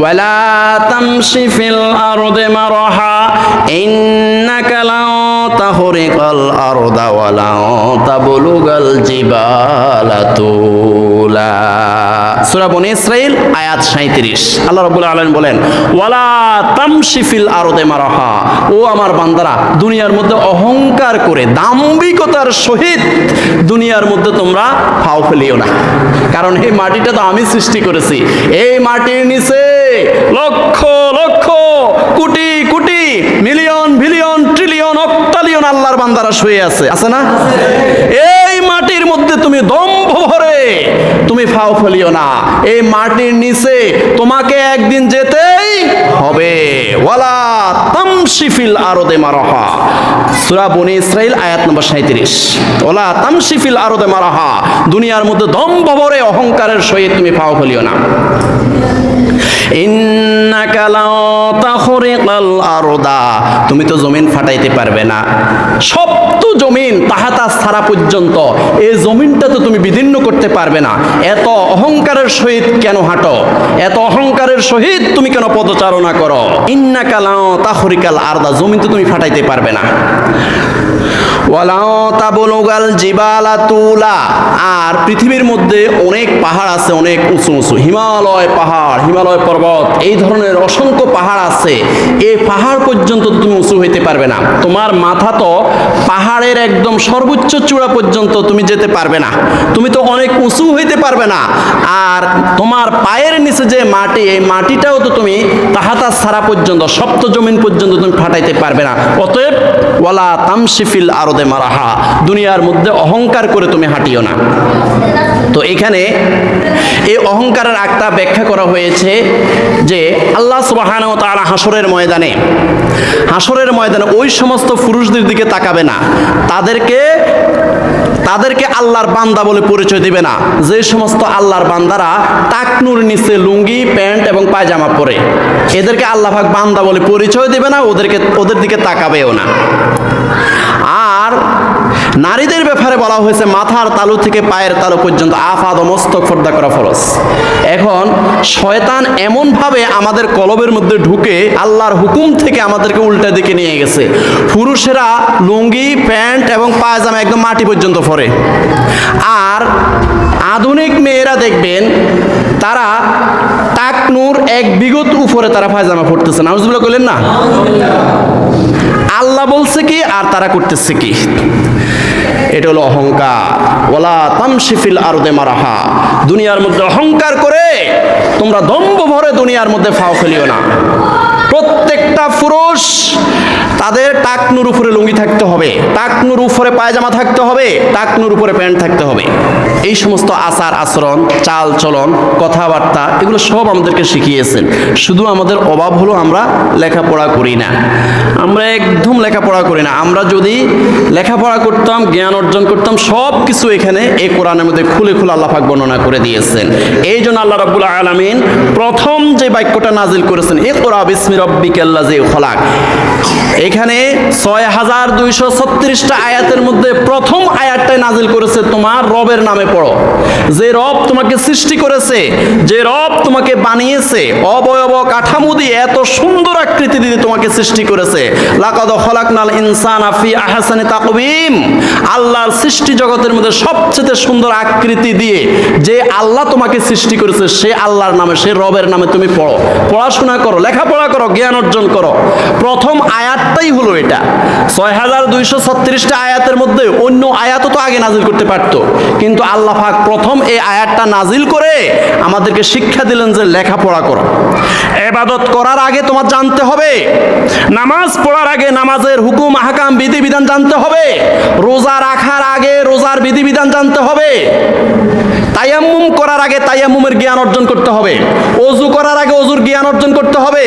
ওয়ালা তামশি ফিল আরদে মারহা, ইন্নাকা লাও তাহরিকাল আরদা ওয়ালা তাবলুগাল ইসরাইল আয়াত 37 আল্লাহ রাব্বুল বলেন, ওয়ালা তামশি ফিল ও আমার বান্দারা, দুনিয়ার মধ্যে অহংকার করে, দাম্ভিকতার সহিত দুনিয়ার মধ্যে তোমরা ফাও ফেলিও না। কারণ এই মাটিটা তো আমি সৃষ্টি করেছি। এই মাটির নিচে lakh lakh, crore crore, million, billion, trillion, অক্টালিয়ন আল্লাহর বান্দারা শুয়ে আছে। আছে না? এই মাটির মধ্যে তুমি দম্ভ ভরে তুমি ফাও ফেলিও না। এই মাটির নিচে তোমাকে একদিন যেতেই হবে। ওয়ালা তামশিফিল আরদে মারাহা। সূরা বনি ইসরাইল আয়াত নম্বর 37 ওয়ালা তামশিফিল আরদে মারাহা। দুনিয়ার মধ্যে দম্ভ ভরে অহংকারের সহিত তুমি ফাও ফেলিও না। ইন্নাকা লাও তাখরিকাল আরদা। তুমি তো জমিন ফাটাইতে পারবে না। সব তো জমিন তাহাতা সারা পর্যন্ত। এই জমিনটা তো তুমি বিদীর্ণ করতে পারবে না। এত অহংকারের সহিত কেন হাঁটো? এত অহংকারের সহিত তুমি কেন পদচারণা করো? ইন্নাকা লাও তাখরিকাল আরদা জমিন তো তুমি ফাটাইতে পারবে না। আর পৃথিবীর মধ্যে অনেক পাহাড় আছে, অনেক উঁচু উঁচু। হিমালয় পাহাড়, হিমালয় পর্বত, এই ধরনের অসংখ্য পাহাড় আছে। এই পাহাড় পর্যন্ত তুমি উঁচু হইতে পারবে না। তোমার মাথা তো পাহাড়ের একদম সর্বোচ্চ চূড়া পর্যন্ত তুমি যেতে পারবে না। তুমি তো অনেক উঁচু হইতে পারবে না। আর তোমার পায়ের নিচে যে মাটি, এই মাটিটাও তো তুমি তাহাতা সারা পর্যন্ত, সপ্ত জমিন পর্যন্ত তুমি ফাটাইতে পারবে না। অতএব ওয়ালা তামশিফিল আরদে মারাহা, দুনিয়ার মধ্যে অহংকার করে তুমি হাঁটিও না। তো এখানে এই অহংকারের একটা ব্যাখ্যা করা হয়েছে যে আল্লাহ সুবাহান ও তারা হাসরের ময়দানে হাসরের ময়দানে ওই সমস্ত পুরুষদের দিকে তাকাবে না। তাদেরকে তাদেরকে আল্লাহর বান্দা বলে পরিচয় দিবে না। যে সমস্ত আল্লাহর বান্দারা টাকনুর নিচে লুঙ্গি, প্যান্ট এবং পায়জামা পরে, এদেরকে আল্লাহ পাক বান্দা বলে পরিচয় দিবে না, ওদেরকে, ওদের দিকে তাকাবেও না। আর নারীদের ব্যাপারে বলা হয়েছে, মাথার তালু থেকে পায়ের তালু পর্যন্ত আফাদ মস্তক ফর্দা করা ফরজ। এখন শয়তান এমনভাবে আমাদের কলবের মধ্যে ঢুকে আল্লাহর হুকুম থেকে আমাদেরকে উল্টা দিকে নিয়ে গেছে। পুরুষেরা লুঙ্গি, প্যান্ট এবং পায়জামা একদম মাটি পর্যন্ত পরে। আর আধুনিক মেয়েরা দেখবেন, তারা টাকনুর এক বিগত উপরে তারা পায়জামা পড়তেছে নাউজুবিল্লাহ করলেন না? আল্লাহ বলছে কি আর তারা করতেছে কি? এটা হলো অহংকার। ওলা তামশিফিল আরদে মারাহা। দুনিয়ার মধ্যে অহংকার করে তোমরা দম্ভ ভরে দুনিয়ার মধ্যে ফাও ফেলিও না। প্রত্যেকটা পুরুষ তাদের টাকনুর উপরে লুঙ্গি থাকতে হবে, টাকনুর উপরে পায়জামা থাকতে হবে, টাকনুর উপরে প্যান্ট থাকতে হবে। এই সমস্ত আচার আচরণ, চাল চলন, কথাবার্তা, এগুলো সব আমাদেরকে শিখিয়েছেন। শুধু আমাদের অভাব হলো আমরা লেখাপড়া করি না। আমরা একদম লেখাপড়া করি না। আমরা যদি লেখাপড়া করতাম, জ্ঞান অর্জন করতাম সব কিছু এখানে এই কোরআনের মধ্যে খুলে খুলে আল্লাহ পাক বর্ণনা করে দিয়েছেন। এই জন্য আল্লাহ রাব্বুল আলামিন প্রথম যে বাক্যটা নাজিল করেছেন এ কোরআ বিসমি যে খলাক। এখানে ছয় হাজার দুইশো ছত্রিশটা আয়াতের মধ্যে প্রথম আয়াতটাই নাজিল করেছে তোমার রবের নামে পড়ো। যে রব তোমাকে সৃষ্টি করেছে, যে রব তোমাকে বানিয়েছে, অবয়ব কাঠামো দিয়ে এত সুন্দর আকৃতি দিয়ে তোমাকে সৃষ্টি করেছে। লাকাদ খলাকনাল ইনসান আফি আহসানি তাকবিম। আল্লাহর সৃষ্টি জগতের মধ্যে সবচেয়ে সুন্দর আকৃতি দিয়ে যে আল্লাহ তোমাকে সৃষ্টি করেছে, সে আল্লাহর নামে, সে রবের নামে তুমি পড়ো। পড়াশোনা করো, লেখাপড়া করো, জ্ঞান অর্জন করো। প্রথম আয়াতটাই হলো এটা। ছয় হাজার দুইশো ছত্রিশটা আয়াতের মধ্যে অন্য আয়াতও তো আগে নাজিল করতে পারতো। কিন্তু আল্লাহ পাক প্রথম এই আয়াতটা নাজিল করে আমাদেরকে শিক্ষা দিলেন যে লেখাপড়া করো। এবাদত করার আগে তোমার জানতে হবে, নামাজ পড়ার আগে নামাজের হুকুম, আহকাম, বিধিবিধান জানতে হবে, রোজা রাখার আগে রোজার বিধিবিধান জানতে হবে, তায়াম্মুম করার আগে তায়াম্মুমের জ্ঞান অর্জন করতে হবে, অজু করার আগে অজুর জ্ঞান অর্জন করতে হবে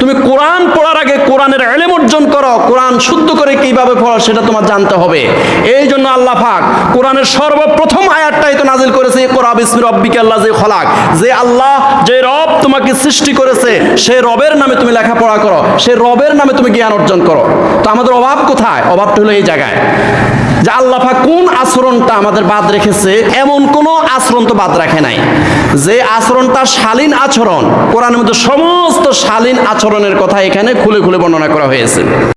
তুমি কোরআন পড়ার আগে কোরআনের এলেম অর্জন করো, কোরআন শুদ্ধ করে কীভাবে পড়ো সেটা তোমার জানতে হবে। এই জন্য আল্লাহ পাক কোরআনের সর্বপ্রথম আয়াতটাই তো নাজিল করেছে কোরআন বিসমি রব্বিকা আল্লাহ যে খলাক। যে আল্লাহ যে রব তোমাকে সৃষ্টি করেছে, সে রবের নামে তুমি লেখাপড়া করো, সে রবের নামে তুমি জ্ঞান অর্জন করো। তো আমাদের অভাব কোথায়? অভাবটা হলো এই জায়গায়। যে আল্লাফা কোন আচরণটা আমাদের বাদ রেখেছে, এমন কোন আচরণ তো বাদ রাখে নাই। যে আচরণটা শালীন আচরণ, কোরআনের মধ্যে সমস্ত শালীন আচরণের কথা এখানে খুলে খুলে বর্ণনা করা হয়েছে।